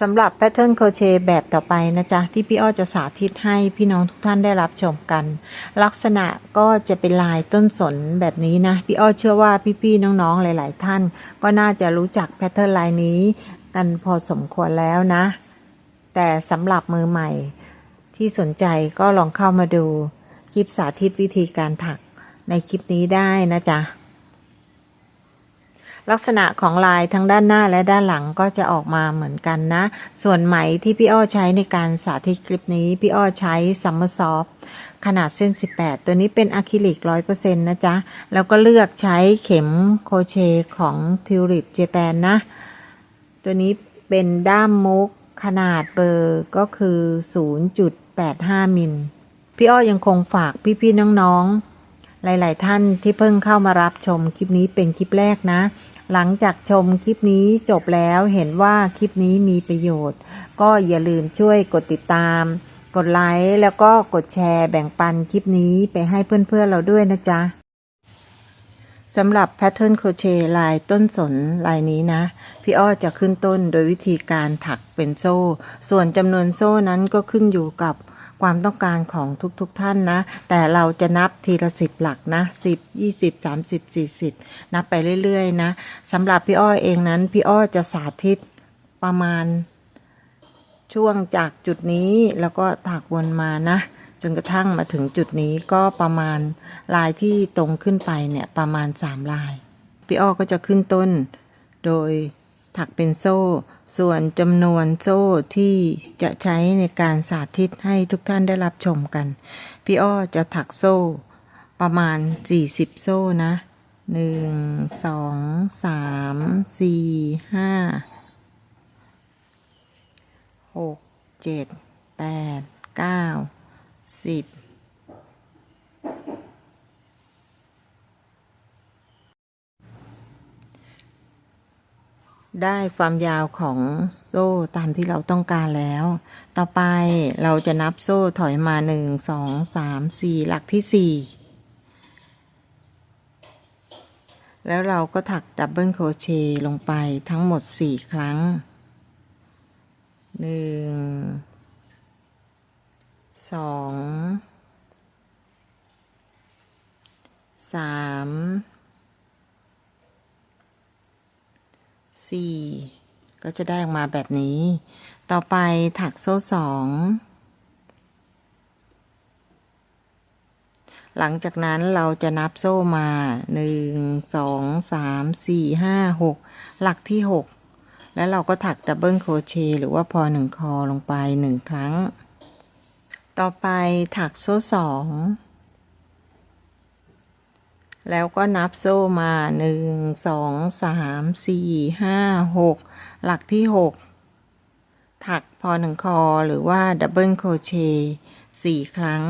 สำหรับแพทเทิร์นโคเชแบบต่อไปนะจ๊ะ ที่พี่อ้อจะสาธิตให้พี่น้องทุกท่านได้รับชมกัน ลักษณะก็จะเป็นลายต้นสนแบบนี้นะ พี่อ้อเชื่อว่าพี่ๆน้องๆหลาย ๆ ท่าน ก็น่าจะรู้จักแพทเทิร์นลายนี้ กันพอสมควรแล้วนะ แต่สำหรับมือใหม่ ที่สนใจก็ลองเข้ามาดู คลิปสาธิตวิธีการถักในคลิปนี้ได้นะจ๊ะ ลักษณะของลายทั้งด้านหน้าและด้านหลังก็จะออกมาเหมือนกันนะ ส่วนไหมที่พี่อ้อใช้ในการสาธิตคลิปนี้ พี่อ้อใช้ซัมเมอร์ซอฟขนาดเส้น 18 ตัวนี้เป็นอะคริลิก 100%นะจ๊ะ แล้วก็เลือกใช้เข็มโคเชของทิวริปเจแปนนะ ตัวนี้เป็นด้ามมุกขนาดเบอร์ก็คือ 0.85 มิล พี่อ้อยังคงฝากพี่ ๆ น้อง ๆ หลาย ๆ ท่านที่เพิ่งเข้ามารับชมคลิปนี้เป็นคลิปแรกนะ หลังจากชมคลิปนี้จบแล้วเห็นว่าคลิปนี้มีประโยชน์ ก็อย่าลืมช่วยกดติดตาม กดไลค์แล้วก็กดแชร์แบ่งปันคลิปนี้ไปให้เพื่อนๆเราด้วยนะจ๊ะสำหรับแพทเทิร์นโครเชต์ลายต้นสนลายนี้นะ พี่อ้อจะขึ้นต้นโดยวิธีการถักเป็นโซ่ ส่วนจำนวนโซ่นั้นก็ขึ้นอยู่กับ ความต้องการของทุกๆทท่านนะ แต่เราจะนับทีละสิบหลักนะสิบยี่สิบสามสิบสี่สิบนับไปเรื่อยๆนะสำหรับพี่อ้อเองนั้น พี่อ้อจะสาธิตประมาณ ช่วงจากจุดนี้แล้วก็ถักวนมานะจนกระทั่งมาถึงจุดนี้ก็ประมาณลายที่ตรงขึ้นไปเนี่ยประมาณสามลาย พี่อ้อก็จะขึ้นต้นโดย ถักเป็นโซ่ ส่วนจำนวนโซ่ที่จะใช้ในการสาธิตให้ทุกท่านได้รับชมกัน พี่อ้อจะถักโซ่ ประมาณ 40 โซ่นะ 1 2 3 4 5 6 7 8 9 10 ได้ความยาวของโซ่ตามที่เราต้องการแล้ว ต่อไปเราจะนับโซ่ถอยมาหนึ่งสองสามสี่หลักที่สี่แล้วเราก็ถักดับเบิลโคเชต์ลงไปทั้งหมดสี่ครั้งหนึ่งสองสาม สี่ก็จะได้ออกมาแบบนี้ ต่อไปถักโซ่สองหลังจากนั้นเราจะนับโซ่มาหนึ่งสองสามสี่ห้าหกหลักที่หกแล้วเราก็ถักดับเบิลโครเชต์หรือว่าพอหนึ่งคอลงไปหนึ่งครั้ง ต่อไปถักโซ่สอง แล้วก็นับโซ่มาหนึ่งสองสามสี่ห้าหกหลักที่หกถักพอหนึ่งคอหรือว่าดับเบิลโคเชต์สี่ครั้ง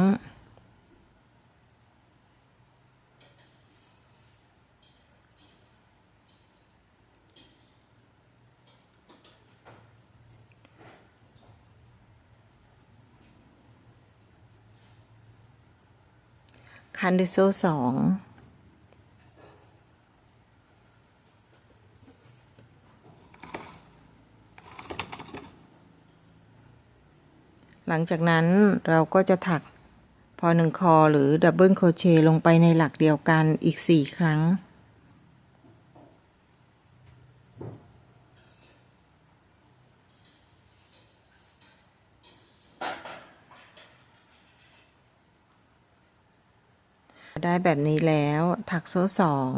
คันด้วยโซ่สอง หลังจากนั้นเราก็จะถักพอหนึ่งคอหรือดับเบิลโคเชลงไปในหลักเดียวกันอีก 4 ครั้ง ได้แบบนี้แล้วถักโซ่สอง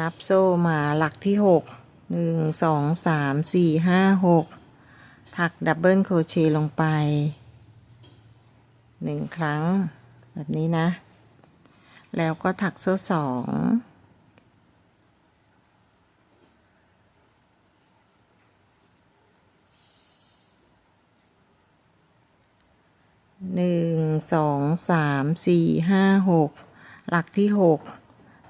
นับโซ่มาหลักที่ 6 1 2 3 4 5 6 ถักดับเบิลโครเชต์ลงไปหนึ่งครั้ง แบบนี้นะ แล้วก็ถักโซ่สองหนึ่งสองสามสี่ห้าหกหลักที่หก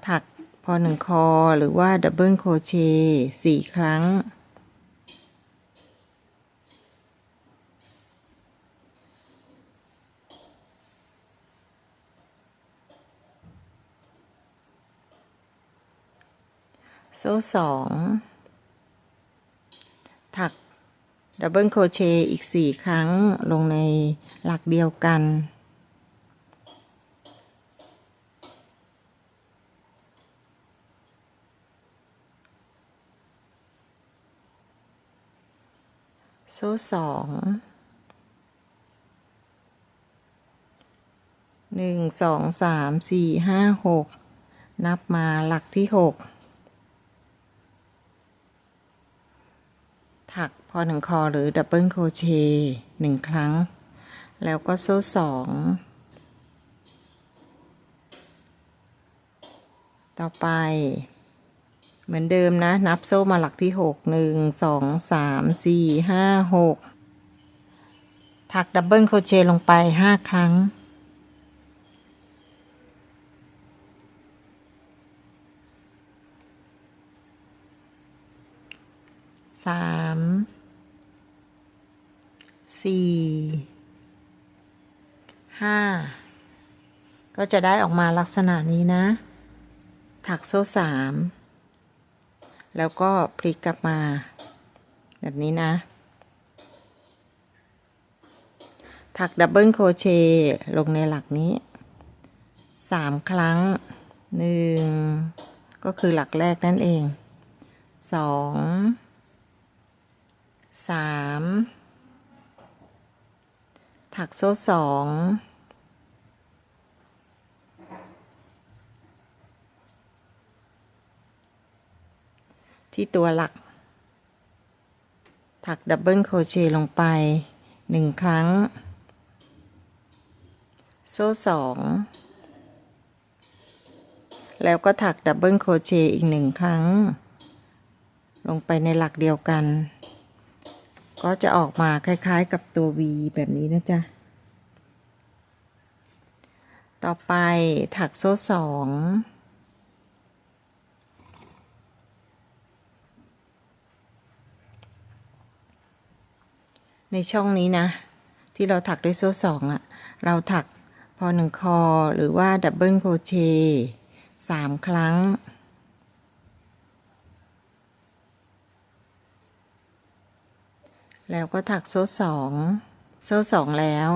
ถักพอหนึ่งคอหรือว่าดับเบิลโครเชต์สี่ครั้ง โซ่สองถักดับเบิลโคเชต์อีก 4 ครั้งลงในหลักเดียวกัน โซ่สองหนึ่งสองสามสี่ห้าหกนับมาหลักที่หกถัก พอหนึ่งคอหรือดับเบิลโคเชหนึ่งครั้ง แล้วก็โซ่สองต่อไป เหมือนเดิมนะ นับโซ่มาหลักที่หกหนึ่งสองสามสี่ห้าหกถักดับเบิลโคเชลงไปห้าครั้งสาม สี่ห้าก็จะได้ออกมาลักษณะนี้นะ ถักโซ่สามแล้วก็พลิกกลับมา แบบนี้นะ ถักดับเบิลโครเชต์ลงในหลักนี้สามครั้งหนึ่งก็คือหลักแรกนั่นเองสองสาม ถักโซ่สองที่ตัวหลัก ถักดับเบิลโครเชต์ลงไปหนึ่งครั้ง โซ่สองแล้วก็ถักดับเบิลโครเชต์อีกหนึ่งครั้ง ลงไปในหลักเดียวกัน ก็จะออกมาคล้ายๆกับตัว V แบบนี้นะจ๊ะ ต่อไปถักโซ่สองในช่องนี้นะ ที่เราถักด้วยโซ่สองอะเราถักพอหนึ่งคอหรือว่าดับเบิลโคเชต์สามครั้ง แล้วก็ถักโซ่สองโซ่สองแล้ว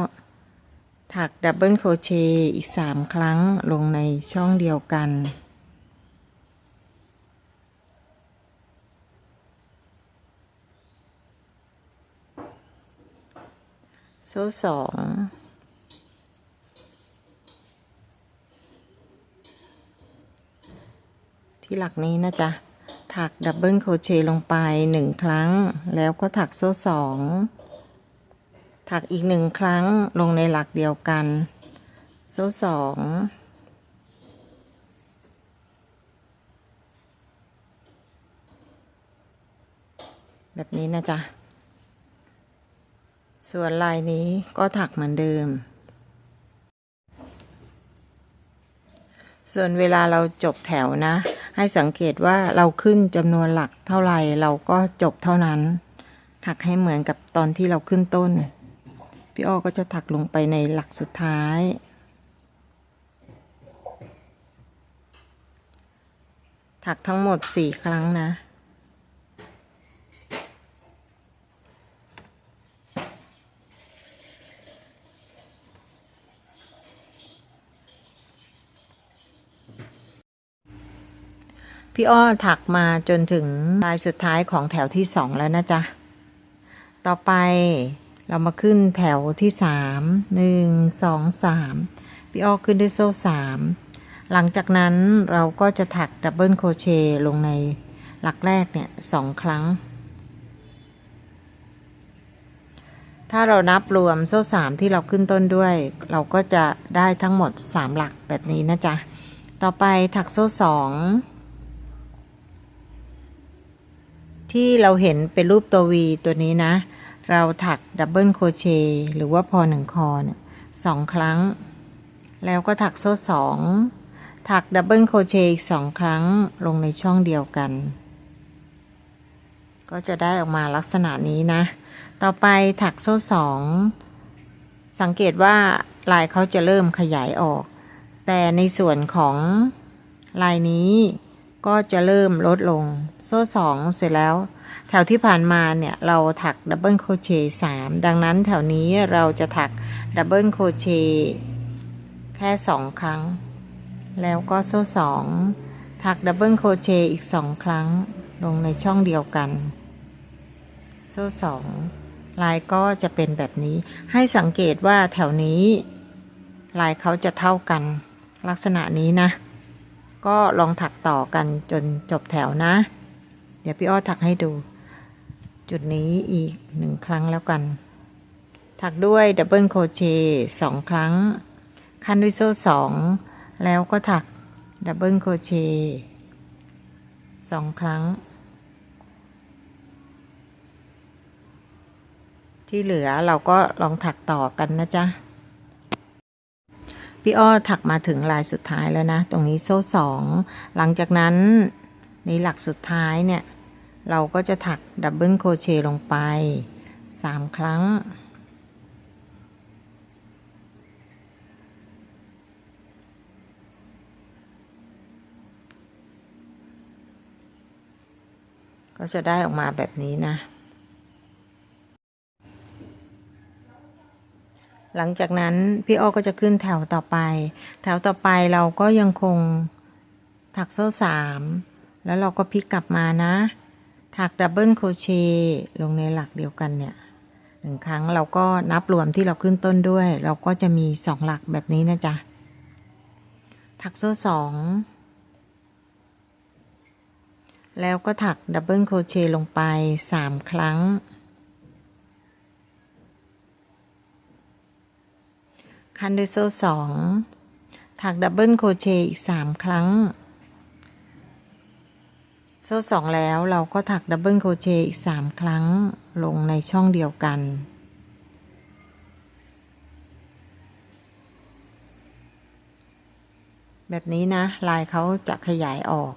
ถักดับเบิลโคเชต์อีกสามครั้งลงในช่องเดียวกันโซ่สองที่หลักนี้นะจ๊ะ ถักดับเบิลโคเชต์ลงไปหนึ่งครั้ง แล้วก็ถักโซ่สองถักอีกหนึ่งครั้งลงในหลักเดียวกัน โซ่สองแบบนี้นะจ๊ะ ส่วนลายนี้ก็ถักเหมือนเดิม ส่วนเวลาเราจบแถวนะ ให้สังเกตว่าเราขึ้นจำนวนหลักเท่าไหร่เราก็จบเท่านั้น ถักให้เหมือนกับตอนที่เราขึ้นต้น พี่อ้อก็จะถักลงไปในหลักสุดท้ายถักทั้งหมด 4 ครั้งนะ พี่อ้อถักมาจนถึงลายสุดท้ายของแถวที่สองแล้วนะจ๊ะ ต่อไปเรามาขึ้นแถวที่สามหนึ่งสองสามพี่อ้อขึ้นด้วยโซ่สามหลังจากนั้นเราก็จะถักดับเบิลโครเชต์ลงในหลักแรกเนี่ยสองครั้ง ถ้าเรานับรวมโซ่สามที่เราขึ้นต้นด้วย เราก็จะได้ทั้งหมดสามหลักแบบนี้นะจ๊ะ ต่อไปถักโซ่สอง ที่เราเห็นเป็นรูปตัว V ตัวนี้นะ เราถักดับเบิลโคเชต์หรือว่าพอหนึ่งคอเนี่ยสองครั้ง แล้วก็ถักโซ่สองถักดับเบิลโคเชต์อีกสองครั้งลงในช่องเดียวกัน ก็จะได้ออกมาลักษณะนี้นะ ต่อไปถักโซ่สองสังเกตว่าลายเขาจะเริ่มขยายออก แต่ในส่วนของลายนี้ ก็จะเริ่มลดลง โซ่สองเสร็จแล้ว แถวที่ผ่านมาเนี่ยเราถักดับเบิลโคเชต์สามดังนั้นแถวนี้เราจะถักดับเบิลโคเชต์แค่สองครั้ง แล้วก็โซ่สองถักดับเบิลโคเชต์อีกสองครั้ง ลงในช่องเดียวกัน โซ่สองลายก็จะเป็นแบบนี้ให้สังเกตว่าแถวนี้ ลายเขาจะเท่ากัน ลักษณะนี้นะ ก็ลองถักต่อกันจนจบแถวนะ เดี๋ยวพี่อ้อถักให้ดู จุดนี้อีกหนึ่งครั้งแล้วกัน ถักด้วยดับเบิลโคเชต์สองครั้งคันด้วยโซ่สองแล้วก็ถักดับเบิลโคเชต์สองครั้ง ที่เหลือเราก็ลองถักต่อกันนะจ๊ะ พี่อ้อถักมาถึงลายสุดท้ายแล้วนะ ตรงนี้โซ่สอง หลังจากนั้นในหลักสุดท้ายเนี่ย เราก็จะถักดับเบิลโคเชต์ลงไปสามครั้ง ก็จะได้ออกมาแบบนี้นะ หลังจากนั้นพี่อ้อก็จะขึ้นแถวต่อไป แถวต่อไปเราก็ยังคงถักโซ่สามแล้วเราก็พลิกกลับมานะ ถักดับเบิลโคเชต์ลงในหลักเดียวกันเนี่ยหนึ่งครั้งเราก็นับรวมที่เราขึ้นต้นด้วย เราก็จะมีสองหลักแบบนี้นะจ๊ะ ถักโซ่สองแล้วก็ถักดับเบิลโคเชต์ลงไปสามครั้ง คันด้วยโซ่สองถักดับเบิลโครเชต์อีกสามครั้ง โซ่สองแล้วเราก็ถักดับเบิลโครเชต์อีกสามครั้ง ลงในช่องเดียวกัน แบบนี้นะ ลายเขาจะขยายออก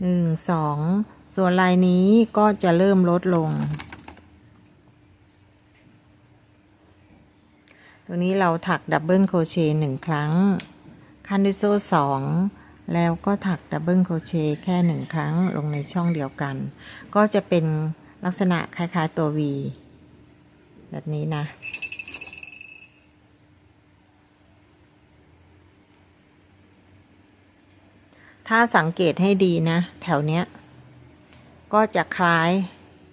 หนึ่งสองส่วนลายนี้ก็จะเริ่มลดลง ตัวนี้เราถักดับเบิลโคเชต์หนึ่งครั้ง คันด้วยโซ่สองแล้วก็ถักดับเบิลโคเชต์แค่หนึ่งครั้งลงในช่องเดียวกัน ก็จะเป็นลักษณะคล้ายๆตัว V แบบนี้นะ ถ้าสังเกตให้ดีนะ แถวเนี้ย ก็จะคล้าย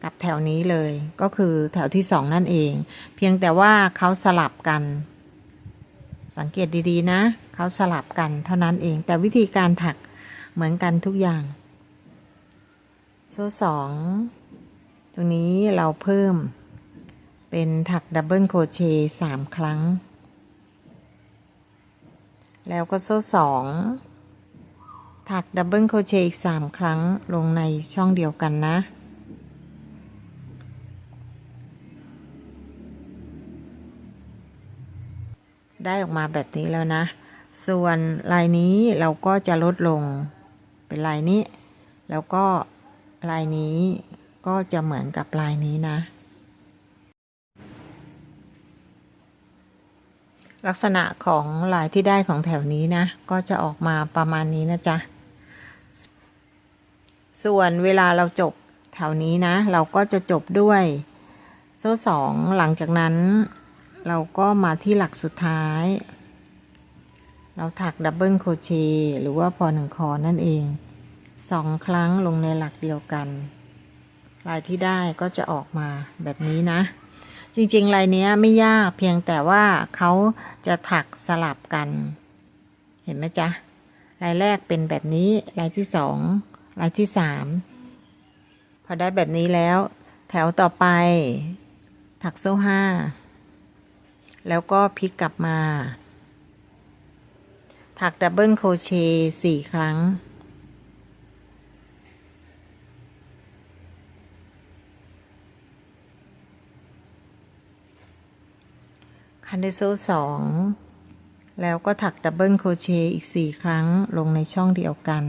กับแถวนี้เลยก็คือแถวที่สองนั่นเอง เพียงแต่ว่าเขาสลับกัน สังเกตดีๆนะเขาสลับกันเท่านั้นเอง แต่วิธีการถักเหมือนกันทุกอย่างโซ่สองตรงนี้เราเพิ่มเป็นถักดับเบิลโคเชต์สามครั้ง แล้วก็โซ่สองถักดับเบิลโคเชต์อีกสามครั้งลงในช่องเดียวกันนะ ได้ออกมาแบบนี้แล้วนะ ส่วนลายนี้เราก็จะลดลงเป็นลายนี้ แล้วก็ลายนี้ก็จะเหมือนกับลายนี้นะ ลักษณะของลายที่ได้ของแถวนี้นะ ก็จะออกมาประมาณนี้นะจ๊ะ ส่วนเวลาเราจบแถวนี้นะ เราก็จะจบด้วยโซ่สองหลังจากนั้น เราก็มาที่หลักสุดท้าย เราถักดับเบิลโคเชหรือว่าพอหนึ่งคอนั่นเองสองครั้งลงในหลักเดียวกัน ลายที่ได้ก็จะออกมาแบบนี้นะ จริงๆลายนี้ไม่ยากเพียงแต่ว่าเขาจะถักสลับกัน เห็นไหมจ๊ะลายแรกเป็นแบบนี้ลายที่สองลายที่สามพอได้แบบนี้แล้ว แถวต่อไป ถักโซ่ห้า แล้วก็พลิกกลับมา ถักดับเบิลโคเชต์สี่ครั้ง คันด้วยโซ่สองแล้วก็ถักดับเบิลโคเชต์อีกสี่ครั้งลงในช่องเดียวกัน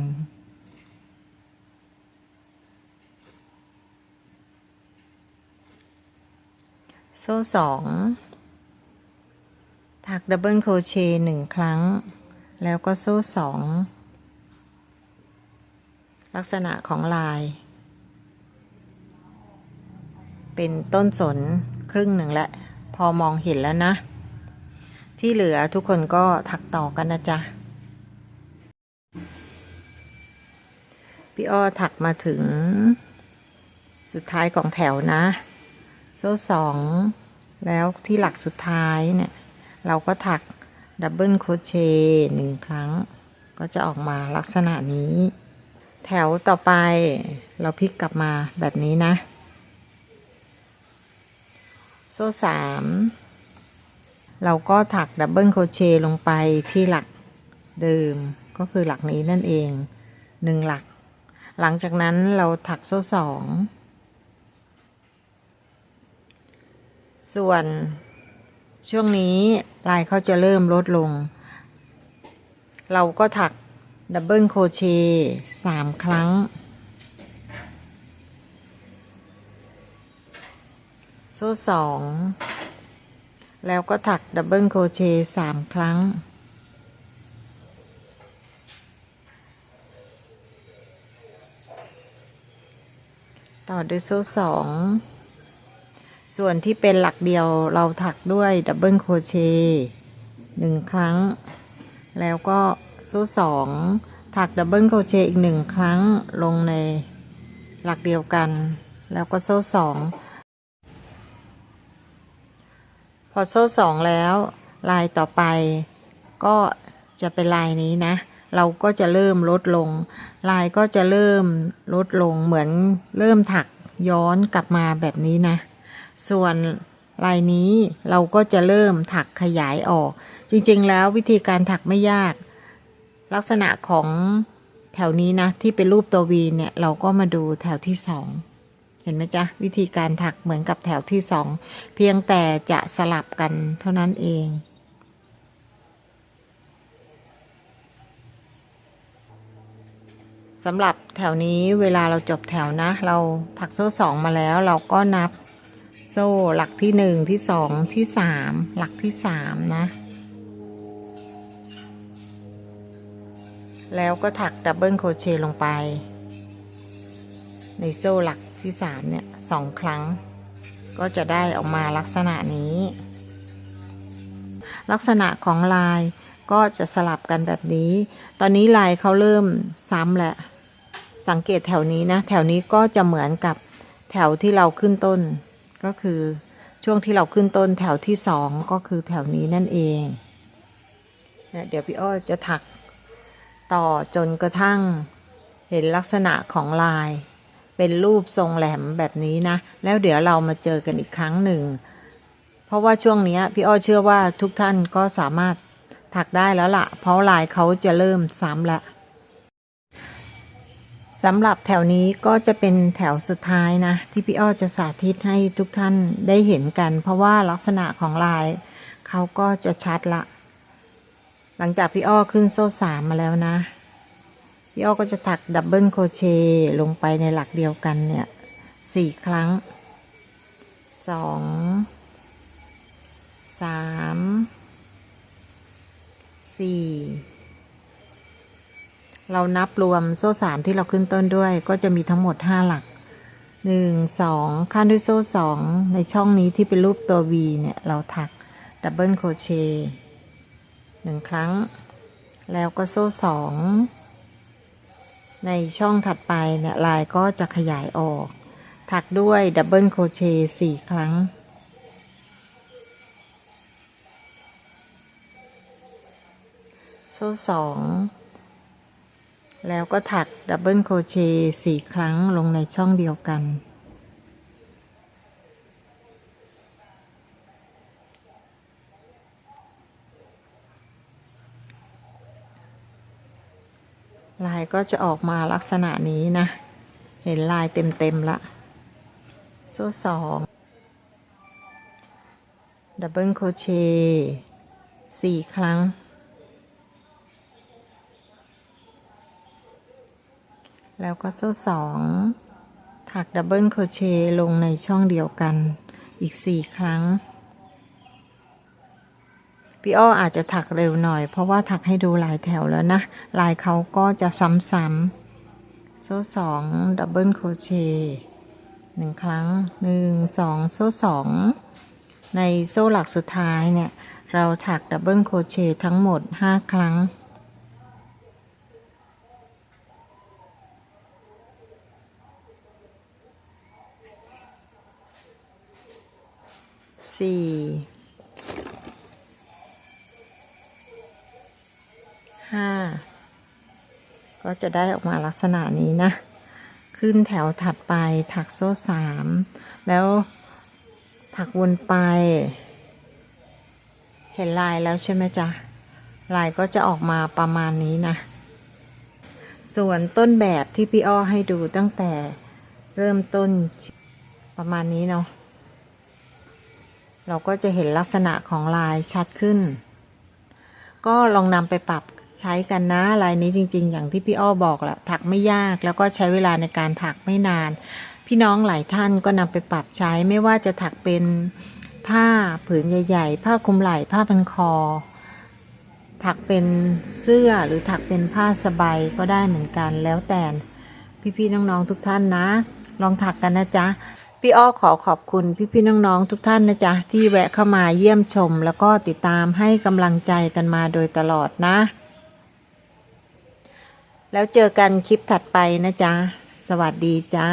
โซ่สอง ถักดับเบิลโครเชต์หนึ่งครั้ง แล้วก็โซ่สองลักษณะของลาย เป็นต้นสนครึ่งหนึ่งแล้วพอมองเห็นแล้วนะ ที่เหลือทุกคนก็ถักต่อกันนะจ๊ะพี่อ้อถักมาถึง สุดท้ายของแถวนะ โซ่สอง แล้วที่หลักสุดท้ายเนี่ย เราก็ถักดับเบิลโคเชต์หนึ่งครั้ง ก็จะออกมาลักษณะนี้ แถวต่อไปเราพลิกกลับมาแบบนี้นะ โซ่สามเราก็ถักดับเบิลโคเชต์ลงไปที่หลักเดิมก็คือหลักนี้นั่นเองหนึ่งหลัก หลังจากนั้นเราถักโซ่สองส่วน ช่วงนี้ลายเขาจะเริ่มลดลง เราก็ถักดับเบิลโคเชต์สามครั้ง โซ่สองแล้วก็ถักดับเบิลโคเชต์สามครั้ง ต่อด้วยโซ่สอง ส่วนที่เป็นหลักเดียวเราถักด้วยดับเบิลโคเชต์หนึ่งครั้ง แล้วก็โซ่สองถักดับเบิลโคเชต์อีกหนึ่งครั้งลงในหลักเดียวกัน แล้วก็โซ่สองพอโซ่สองแล้ว ลายต่อไปก็จะเป็นลายนี้นะ เราก็จะเริ่มลดลง ลายก็จะเริ่มลดลงเหมือนเริ่มถักย้อนกลับมาแบบนี้นะ ส่วนลายนี้เราก็จะเริ่มถักขยายออก จริงๆ แล้ววิธีการถักไม่ยาก ลักษณะของแถวนี้นะ ที่เป็นรูปตัววีเนี่ย เราก็มาดูแถวที่สองเห็นไหมจ๊ะ วิธีการถักเหมือนกับแถวที่สองเพียงแต่จะสลับกันเท่านั้นเองสำหรับแถวนี้เวลาเราจบแถวนะ เราถักโซ่สองมาแล้วเราก็นับ โซ่หลักที่หนึ่งที่สองที่สามหลักที่สามนะ แล้วก็ถักดับเบิลโคเชต์ลงไป ในโซ่หลักที่สามเนี่ยสองครั้ง ก็จะได้ออกมาลักษณะนี้ ลักษณะของลายก็จะสลับกันแบบนี้ ตอนนี้ลายเขาเริ่มซ้ำแล้วสังเกตแถวนี้นะ แถวนี้ก็จะเหมือนกับแถวที่เราขึ้นต้น ก็คือช่วงที่เราขึ้นต้นแถวที่สองก็คือแถวนี้นั่นเองเนี่ยเดี๋ยวพี่อ้อจะถักต่อจนกระทั่งเห็นลักษณะของลาย เป็นรูปทรงแหลมแบบนี้นะ แล้วเดี๋ยวเรามาเจอกันอีกครั้งหนึ่ง เพราะว่าช่วงนี้พี่อ้อเชื่อว่าทุกท่านก็สามารถถักได้แล้วละ่ะ เพราะลายเขาจะเริ่มซ้ำละ สำหรับแถวนี้ก็จะเป็นแถวสุดท้ายนะ ที่พี่อ้อจะสาธิตให้ทุกท่านได้เห็นกัน เพราะว่าลักษณะของลายเขาก็จะชัดละ หลังจากพี่อ้อขึ้นโซ่สามมาแล้วนะ พี่อ้อก็จะถักดับเบิลโคเชลงไปในหลักเดียวกันเนี่ยสี่ครั้งสองสามสี่ เรานับรวมโซ่สามที่เราขึ้นต้นด้วย ก็จะมีทั้งหมดห้าหลักหนึ่งสองขั้นด้วยโซ่สองในช่องนี้ที่เป็นรูปตัว V เนี่ย เราถักดับเบิลโคเชต์หนึ่งครั้ง แล้วก็โซ่สองในช่องถัดไปเนี่ยลายก็จะขยายออก ถักด้วยดับเบิลโคเชต์สี่ครั้งโซ่สอง แล้วก็ถักดับเบิลโคเชต์สี่ครั้งลงในช่องเดียวกัน ลายก็จะออกมาลักษณะนี้นะ เห็นลายเต็มๆละ โซ่สองดับเบิลโคเชต์สี่ครั้ง แล้วก็โซ่สอง ถักดับเบิลโคเชต์ลงในช่องเดียวกันอีกสี่ครั้ง พี่อ้ออาจจะถักเร็วหน่อย เพราะว่าถักให้ดูลายแถวแล้วนะ ลายเขาก็จะซ้ำๆ โซ่สองดับเบิลโคเชต์หนึ่งครั้งหนึ่งสองโซ่สอง ในโซ่หลักสุดท้ายเนี่ย เราถักดับเบิลโคเชต์ทั้งหมดห้าครั้ง สี่ห้าก็จะได้ออกมาลักษณะนี้นะ ขึ้นแถวถัดไปถักโซ่สามแล้วถักวนไป เห็นลายแล้วใช่ไหมจ๊ะ ลายก็จะออกมาประมาณนี้นะ ส่วนต้นแบบที่พี่อ้อให้ดูตั้งแต่เริ่มต้นประมาณนี้เนาะ เราก็จะเห็นลักษณะของลายชัดขึ้น ก็ลองนำไปปรับใช้กันนะลายนี้จริง ๆ อย่างที่พี่อ้อบอกแหละถักไม่ยากแล้วก็ใช้เวลาในการถักไม่นาน พี่น้องหลายท่านก็นำไปปรับใช้ไม่ว่าจะถักเป็นผ้าผืนใหญ่ ๆ ผ้าคลุมไหล่ผ้าพันคอ ถักเป็นเสื้อหรือถักเป็นผ้าสบายก็ได้เหมือนกันแล้วแต่พี่ๆน้องๆทุกท่านนะ ลองถักกันนะจ๊ะ พี่อ้อขอขอบคุณพี่ๆน้องๆทุกท่านนะจ๊ะ ที่แวะเข้ามาเยี่ยมชม แล้วก็ติดตามให้กำลังใจกันมาโดยตลอดนะ แล้วเจอกันคลิปถัดไปนะจ๊ะ สวัสดีจ้า